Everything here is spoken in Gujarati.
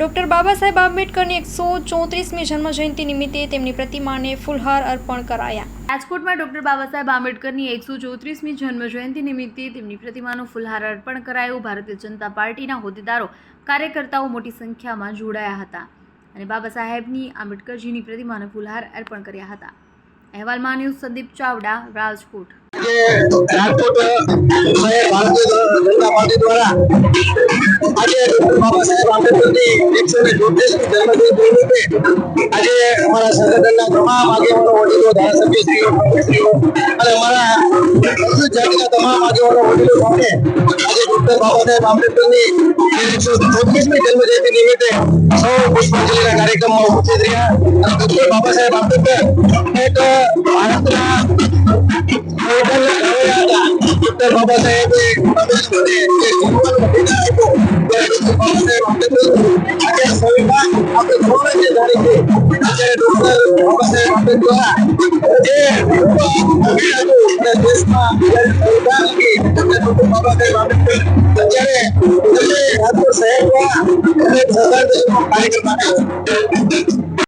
ડૉક્ટર બાબા સાહેબ આંબેડકરની એકસો ચોત્રીસમી જન્મજયંતિ નિમિત્તે તેમની પ્રતિમાને ફૂલહાર અર્પણ કરાયા. રાજકોટમાં ડૉક્ટર બાબા સાહેબ આંબેડકરની એકસો ચોત્રીસમી જન્મજયંતિ નિમિત્તે તેમની પ્રતિમાનું ફૂલહાર અર્પણ કરાયું. ભારતીય જનતા પાર્ટીના હોદ્દેદારો કાર્યકર્તાઓ મોટી સંખ્યામાં જોડાયા હતા અને બાબા સાહેબની આંબેડકરજીની પ્રતિમાને ફૂલહાર અર્પણ કર્યા હતા. અહેવાલમાં ન્યૂઝ સંદીપ ચાવડા રાજકોટ. રાજકોટ દ્વારા આજે બાબા સાહેબ આંબેડકરની એકસો ને ચોત્રીસમી જન્મજયંતિ નિમિત્તે આજે અમારા સંગઠનના તમામ આગેવાનો, વડીલો ધારાસભ્યશ્રીઓ અને અમારા જાતિના તમામ આગેવાનો, વડીલો સામે આજે ડોક્ટર બાબા સાહેબ આંબેડકરની એકસો ચોત્રીસમી જન્મજયંતિ નિમિત્તે સૌ પુષ્પાંજલિના કાર્યક્રમમાં ઉપસ્થિત રહ્યા. અને ડોક્ટર બાબા સાહેબ આંબેડકર એક ભારતના ડોક્ટર બાબા સાહેબે ત્યારે ડોક્ટર બાબા સાહેબ આંબેડકર આજે સંવિધાન આપણે સૌને જે જાણી છે અત્યારે ડોક્ટર બાબા સાહેબ આંબેડકર જે અમીર હતું અને દેશમાં જ્યારે સંવિધાન હતી ત્યારે ડોક્ટર બાબા સાહેબ આંબેડકર અત્યારે તમે રાજકોટ શહેરમાં અનેક સરદાર કાર્યક્રમ આપ્યો